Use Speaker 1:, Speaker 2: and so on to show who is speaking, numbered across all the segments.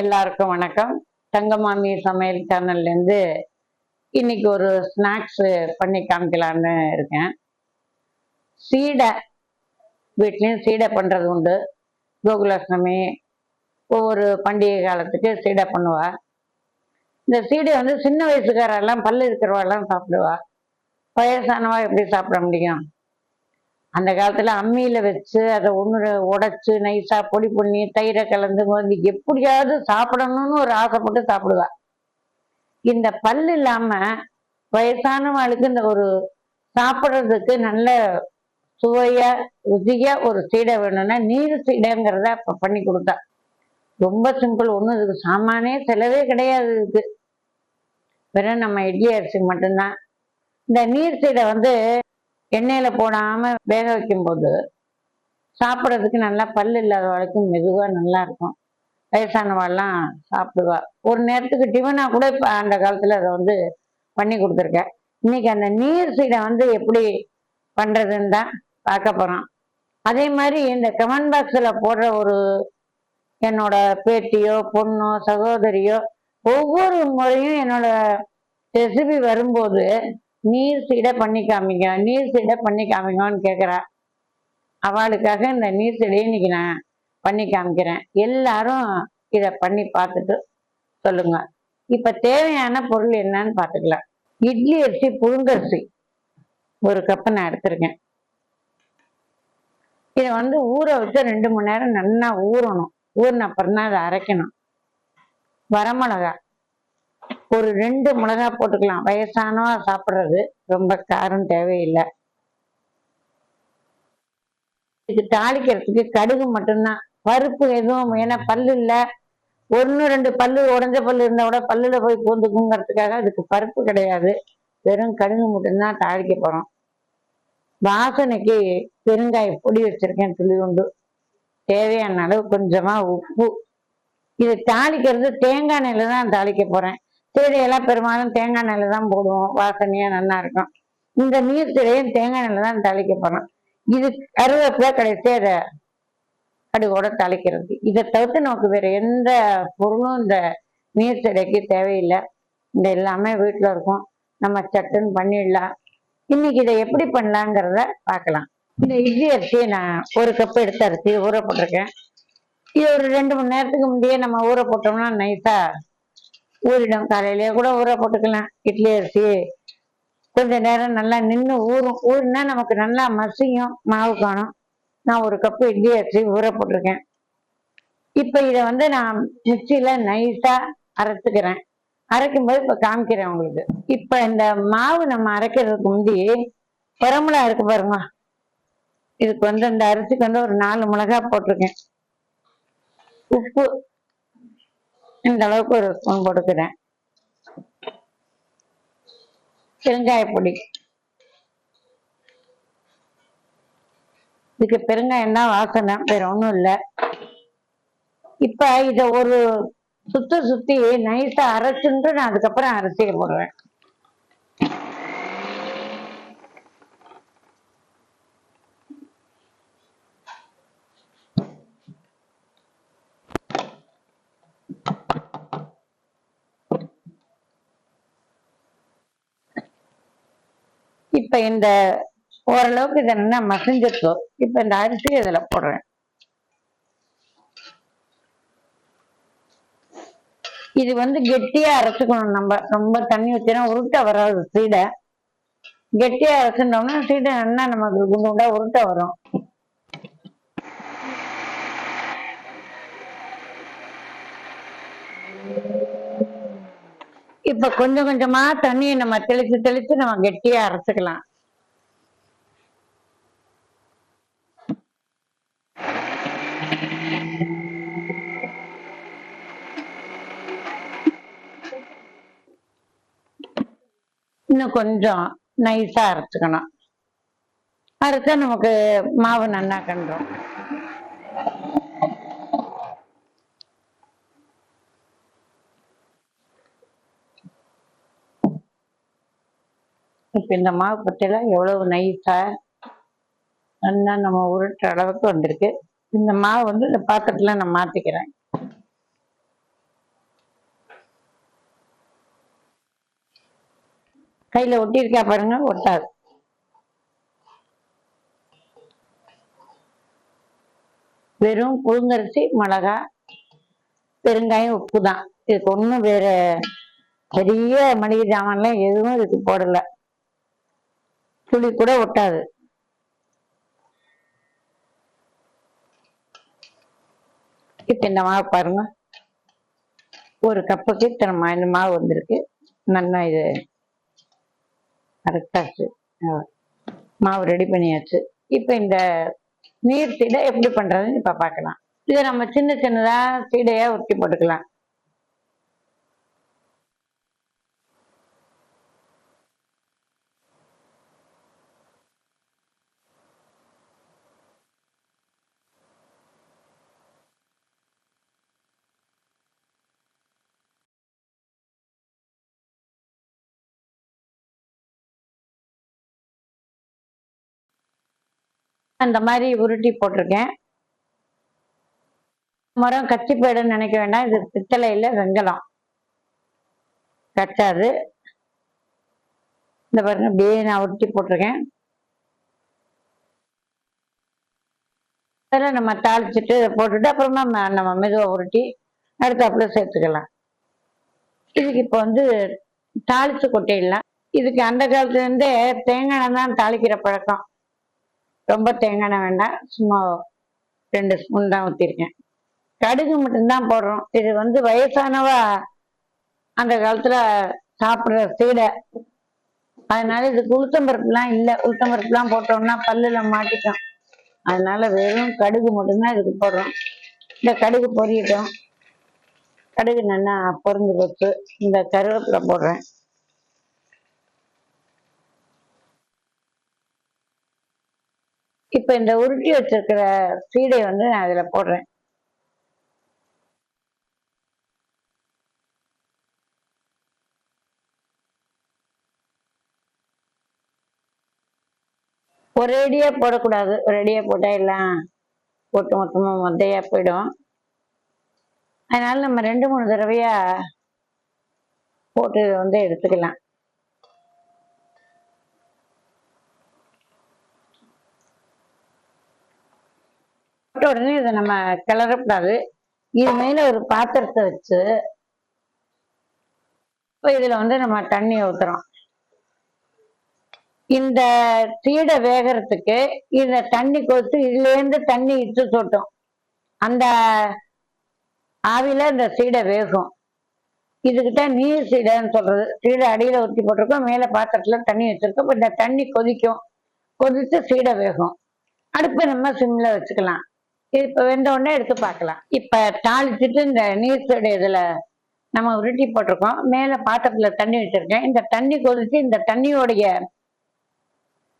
Speaker 1: எல்லாருக்கும் வணக்கம். தங்கமாமி சமையல் சேனல்ல இருந்து இன்னைக்கு ஒரு ஸ்நாக்ஸ் பண்ணி காமிக்கலான்னு இருக்கேன். சீடை வீட்லேயும் சீடை பண்றது உண்டு. கோகுலாஷ்டமி ஒவ்வொரு பண்டிகை காலத்துக்கு சீடை பண்ணுவா. இந்த சீடை வந்து சின்ன வயசுக்காரெல்லாம் பல்லு இருக்கிறவாலாம் சாப்பிடுவா. வயசானவா எப்படி சாப்பிட முடியும்? அந்த காலத்துல அம்மியில வச்சு அதை ஒன்று உடைச்சு நைஸா பொடி பண்ணி தயிரை கலந்து வந்து எப்படியாவது சாப்பிடணும்னு ஒரு ஆசைப்பட்டு சாப்பிடுவா. இந்த பல் இல்லாம வயசானவளுக்கு இந்த ஒரு சாப்பிட்றதுக்கு நல்ல சுவையா ருசியா ஒரு சீடை வேணும்னா நீர் சீடைங்கிறத இப்போ பண்ணி கொடுத்தா. ரொம்ப சிம்பிள் ஒன்றும் இதுக்கு சாமானே செலவே கிடையாது இதுக்கு. வெறும் நம்ம இட்லி அரிசி மட்டும்தான். இந்த நீர் சீடை வந்து எண்ணெயில் போடாமல் வேக வைக்கும்போது சாப்பிட்றதுக்கு நல்லா பல் இல்லாத வரைக்கும் மெதுவாக நல்லா இருக்கும். வயசானவாள்லாம் சாப்பிடுவா. ஒரு நேரத்துக்கு டிஃபனாக கூட இப்போ அந்த காலத்தில் அதை வந்து பண்ணி கொடுத்துருக்கேன். இன்னைக்கு அந்த நீர் சீடை வந்து எப்படி பண்ணுறதுன்னு தான் பார்க்க போகிறோம் அதே மாதிரி இந்த கமெண்ட் பாக்ஸில் போடுற ஒரு என்னோட பேட்டியோ பொண்ணோ சகோதரியோ ஒவ்வொரு முறையும் என்னோட ரெசிபி வரும்போது நீர் சீடை பண்ணி காமிங்க நீர் சீடை பண்ணி காமிங்கன்னு கேட்குறா அவளுக்காக இந்த நீர் சீடையை இன்னைக்கு நான் பண்ணி காமிக்கிறேன். எல்லாரும் இதை பண்ணி பார்த்துட்டு சொல்லுங்க. இப்போ தேவையான பொருள் என்னன்னு பார்த்துக்கலாம். இட்லி அரிசி புழுங்கரிசி ஒரு கப்பு நான் எடுத்திருக்கேன். இதை வந்து ஊற வச்சு ரெண்டு மணி நேரம் நல்லா ஊறணும். ஊறின அப்புறம் தான் அதை அரைக்கணும். வரமிளகா. ஒரு ரெண்டு மிளகா போட்டுக்கலாம். வயசானவா சாப்பிட்றது ரொம்ப காரம் தேவையில்லை. இதுக்கு தாளிக்கிறதுக்கு கடுகு மட்டும்தான். பருப்பு எதுவும் ஏன்னா பல்லு இல்லை. ஒன்று ரெண்டு பல்லு உடஞ்ச பல்லு இருந்தால் கூட பல்லுல போய் பூந்துக்குங்கிறதுக்காக அதுக்கு பருப்பு கிடையாது. வெறும் கடுகு மட்டும்தான் தாளிக்க போகிறோம் வாசனைக்கு பெருங்காய பொடி வச்சிருக்கேன் துளி உண்டு தேவையான அளவு கொஞ்சமா உப்பு. இது தாளிக்கிறது தேங்காய் எண்ணெயில தான் தாளிக்க போறேன். சீடையெல்லாம் பெரும்பாலும் தேங்காய் நெல்லை தான் போடுவோம். வாசனையா நல்லா இருக்கும். இந்த நீர் திரையும் தேங்காய் நெல்லை தான் தாளிக்க போறோம். இது கருவேப்பில கடைசி அதை கடுகோட தாளிக்கிறது. இதை தவிர்த்து நமக்கு வேற எந்த பொருளும் இந்த நீர் திரைக்கு தேவையில்லை. இந்த எல்லாமே வீட்டில் இருக்கும். நம்ம சட்டுன்னு பண்ணிடலாம். இன்னைக்கு இதை எப்படி பண்ணலாங்கிறத பார்க்கலாம். இந்த இட்லி அரிசியை நான் ஒரு கப் எடுத்த அரிசி ஊற போட்டிருக்கேன். இது ஒரு ரெண்டு மணி நேரத்துக்கு முந்தையே நம்ம ஊற போட்டோம்னா நைஸா ஊறிடும். காலையிலேயே கூட ஊற போட்டுக்கலாம். இட்லி அரிசி. கொஞ்ச நேரம் நல்லா நின்று ஊறும். ஊறினா நமக்கு நல்லா மசியும் மாவு காணும். நான் ஒரு கப்பு இட்லி அரிசி ஊற போட்டிருக்கேன். இப்போ இதை வந்து நான் மிக்சியில நைஸாக அரைச்சிக்கிறேன். அரைக்கும்போது இப்போ காமிக்கிறேன் உங்களுக்கு. இப்போ இந்த மாவு நம்ம அரைக்கிறதுக்கு முந்தி பெரமுளா இருக்கு பாருங்க. இதுக்கு வந்து இந்த அரிசிக்கு வந்து ஒரு நாலு மிளகா போட்டிருக்கேன். உப்பு இந்த அளவுக்கு ஒரு ஸ்பூன் கொடுக்குறேன் பெருங்காய பொடி. இதுக்கு பெருங்காயம் தான் வாசனை வேற ஒன்றும் இல்லை. இப்ப இத ஒரு சுத்த சுத்தி நைஸா அரைச்சுட்டு நான் அதுக்கப்புறம் அரிசியை போடுவேன். இப்ப இந்த ஓரளவுக்கு இதை நல்லா மசிஞ்சிருக்கோ. இப்ப இந்த அரிசி இதுல போடுறேன். இது வந்து கெட்டியா அரைச்சுக்கணும் நம்ம. ரொம்ப தண்ணி ஊற்றினா உருட்டை வராது சீடை. கெட்டியா அரைச்சிட்டோம்னா சீடை நல்லா நமக்கு குண்டு குண்டா உருட்டை வரும். இப்ப கொஞ்சம் கொஞ்சமா தண்ணியை நம்ம தெளிச்சு தெளிச்சு நம்ம கெட்டியா அரைச்சுக்கலாம். இன்னும் கொஞ்சம் நைஸா அரைச்சுக்கணும். அரைச்சா நமக்கு மாவு நல்லா கண்டும். இப்போ இந்த மாவு பட்டியெல்லாம் எவ்வளவு நைஸாக நல்லா நம்ம உருட்டுற அளவுக்கு வந்திருக்கு. இந்த மாவு வந்து இந்த பாத்திரத்தில் நான் மாற்றிக்கிறேன் கையில் ஒட்டியிருக்கா பாருங்க ஒட்டாது. வெறும் புழுங்கரிசி மிளகா பெருங்காயம் உப்பு தான் இதுக்கு ஒன்றும் வேறு பெரிய மளிகை ஜாமான்லாம் எதுவும் இதுக்கு போடலை. துளி கூட ஒட்டாது. இப்ப இந்த மாவு பாருங்க. ஒரு கப்புக்கு இத்தனை மா இந்த மாவு வந்திருக்கு. நல்லா இது அரைச்சாச்சு மாவு ரெடி பண்ணியாச்சு. இப்ப இந்த நீர் சீடை எப்படி பண்றதுன்னு இப்ப பார்க்கலாம். இதை நம்ம சின்ன சின்னதா சீடையா உருட்டி போட்டுக்கலாம். அந்த மாதிரி உருட்டி போட்டிருக்கேன். மரம் கச்சி போயிடும்னு நினைக்க வேண்டாம். இது பித்தளையில வெங்கலம். கச்சாது இந்த பாருங்க அப்படியே நான் உருட்டி போட்டிருக்கேன். அதில் நம்ம தாளிச்சுட்டு போட்டுட்டு அப்புறமா நம்ம மெதுவாக உருட்டி அடுத்தாப்புல சேர்த்துக்கலாம். இதுக்கு இப்போ வந்து தாளிச்சு கொட்டையிடலாம் இதுக்கு அந்த காலத்துலேருந்தே தேங்காய் தான் தாளிக்கிற பழக்கம். ரொம்ப தேங்காய் வேண்டாம். சும்மா ரெண்டு ஸ்பூன் தான் ஊற்றிருக்கேன் கடுகு மட்டும்தான் போடுறோம். இது வந்து வயசானவ அந்த காலத்தில் சாப்பிட்ற சீடை. அதனால இதுக்கு உளுத்தம்பருப்புலாம் இல்லை. உளுத்தம்பருப்புலாம் போட்டோம்னா பல்லில் மாட்டிக்கும். அதனால வெறும் கடுகு மட்டும்தான் இதுக்கு போடுறோம். இந்த கடுகு பொரியட்டும். கடுகு நல்லா பொருந்து போச்சு. இந்த கருவேப்பிலை போடுறேன். இப்ப இந்த உருட்டி வச்சிருக்கிற சீடை வந்து நான் அதில் போடுறேன். ஒரேடியா போடக்கூடாது. ஒரேடியா போட்டா எல்லாம் ஒட்டு மொத்தமா மொத்தையா போயிடும். அதனால நம்ம ரெண்டு மூணு தடவையா போட்டு வந்து எடுத்துக்கலாம். உடனே இதை நம்ம கிளறக்கூடாது இது மேல ஒரு பாத்திரத்தை வச்சு இப்போ இதுல வந்து நம்ம தண்ணி ஊத்துறோம். இந்த சீடை வேகறதுக்கு இந்த தண்ணி கொத்து இதுல இருந்து தண்ணி இட்டு சொட்டும். அந்த ஆவியில இந்த சீடை வேகும். இதுக்கிட்ட நீர் சீடைன்னு சொல்றது. சீடை அடியில ஊற்றி போட்டிருக்கோம் மேல பாத்திரத்துல தண்ணி வச்சிருக்கோம். இப்போ இந்த தண்ணி கொதிக்கும். கொதிச்சு சீடை வேகும். அடுப்பை நம்ம சிம்ல வச்சுக்கலாம். இப்ப வெந்த உடனே எடுத்து பார்க்கலாம். இப்ப தாளிச்சுட்டு இந்த நீர் சீடை இதுல நம்ம உருட்டி போட்டிருக்கோம். மேல பாத்திரத்துல தண்ணி வச்சிருக்கேன். இந்த தண்ணி கொதிச்சு இந்த தண்ணியோடைய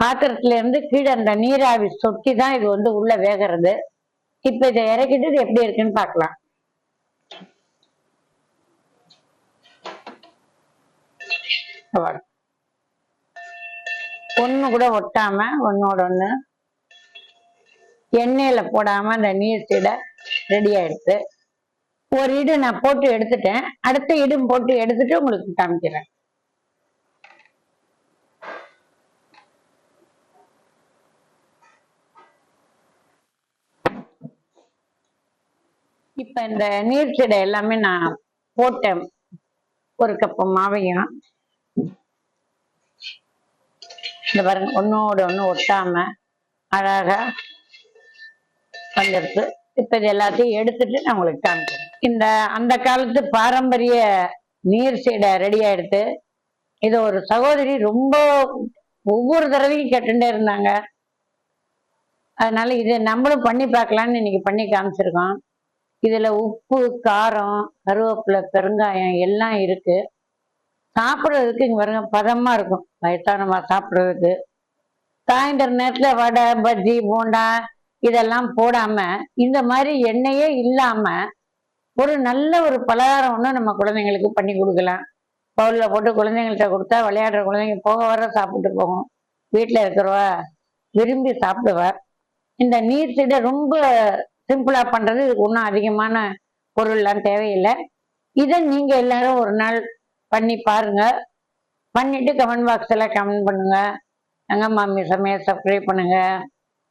Speaker 1: பாத்திரத்துல இருந்து கீழே அந்த நீராவி சொட்டி தான் இது வந்து உள்ள வேகிறது. இப்ப இதை இறக்கிட்டு இது எப்படி இருக்குன்னு பார்க்கலாம். ஒன்று ஒண்ணு கூட ஒட்டாம ஒன்னோட ஒண்ணு. எண்ணெயில் போடாம அந்த நீர் சீடை ரெடி ஆயிடுச்சு ஒரு இடு நான் போட்டு எடுத்துட்டேன். அடுத்த இடும் போட்டு எடுத்துட்டு உங்களுக்கு காமிக்கிறேன். இப்ப இந்த நீர் சீடை எல்லாமே நான் போட்டேன். ஒரு கப்பு மாவையும். இந்த பாருங்க ஒன்னோட ஒண்ணு ஒட்டாம அழகா வந்துருச்சு இப்ப இது எல்லாத்தையும் எடுத்துட்டு நான் உங்களுக்கு காமிக்கிறேன். இந்த அந்த காலத்து பாரம்பரிய நீர் சீடை ரெடி ஆயிடுத்து இது ஒரு சகோதரி ரொம்ப ஒவ்வொரு தடவையும் கேட்டுட்டே இருந்தாங்க. அதனால இது நம்மளும் பண்ணி பார்க்கலாம்னு இன்னைக்கு பண்ணி காமிச்சிருக்கோம். இதுல உப்பு காரம் கருவேப்பிலை பெருங்காயம் எல்லாம் இருக்கு. சாப்பிட்றதுக்கு இங்க பாருங்க பதமா இருக்கும். வயசானமா சாப்பிட்றதுக்கு. சாயந்தர நேரத்துல வடை பஜ்ஜி போண்டா இதெல்லாம் போடாம இந்த மாதிரி எண்ணெயே இல்லாம ஒரு நல்ல ஒரு பலகாரம் ஒன்று நம்ம குழந்தைங்களுக்கு பண்ணி கொடுக்கலாம். பவுலில் போட்டு குழந்தைங்கள்ட்ட கொடுத்தா விளையாடுற குழந்தைங்க போக வர சாப்பிட்டு போகும். வீட்டில் இருக்கிறவா விரும்பி சாப்பிடுவார் இந்த நீர் திட ரொம்ப சிம்பிளாக பண்ணுறது இதுக்கு ஒன்றும் அதிகமான பொருள்லாம் தேவையில்லை. இதை நீங்கள் எல்லாரும் ஒரு நாள் பண்ணி பாருங்கள் பண்ணிவிட்டு கமெண்ட் பாக்ஸில் கமெண்ட் பண்ணுங்கள் எங்கள் மாமி சமையல் சப்ஸ்கிரைப் பண்ணுங்கள்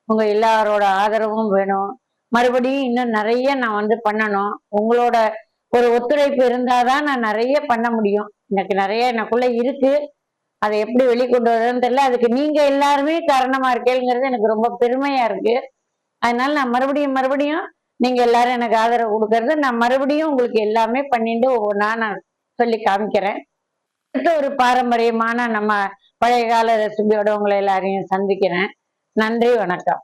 Speaker 1: உங்க எல்லாரோட ஆதரவும் வேணும். மறுபடியும் இன்னும் நிறைய நான் வந்து பண்ணணும். உங்களோட ஒரு ஒத்துழைப்பு இருந்தாதான் நான் நிறைய பண்ண முடியும். எனக்கு நிறைய எனக்குள்ள இருக்கு. அதை எப்படி வெளிக்கொண்டு வரதுன்னு தெரியல. அதுக்கு நீங்க எல்லாருமே காரணமா இருக்கேங்கிறது எனக்கு ரொம்ப பெருமையா இருக்கு. அதனால நான் மறுபடியும் மறுபடியும் நீங்க எல்லாரும் எனக்கு ஆதரவு கொடுக்கறது நான் மறுபடியும் உங்களுக்கு எல்லாமே பண்ணிட்டு ஒவ்வொன்றா நான் சொல்லி காமிக்கிறேன். அடுத்த ஒரு பாரம்பரியமான நம்ம பழைய கால ரெசிபியோட உங்களை எல்லாரையும் சந்திக்கிறேன். நன்றி வணக்கம்.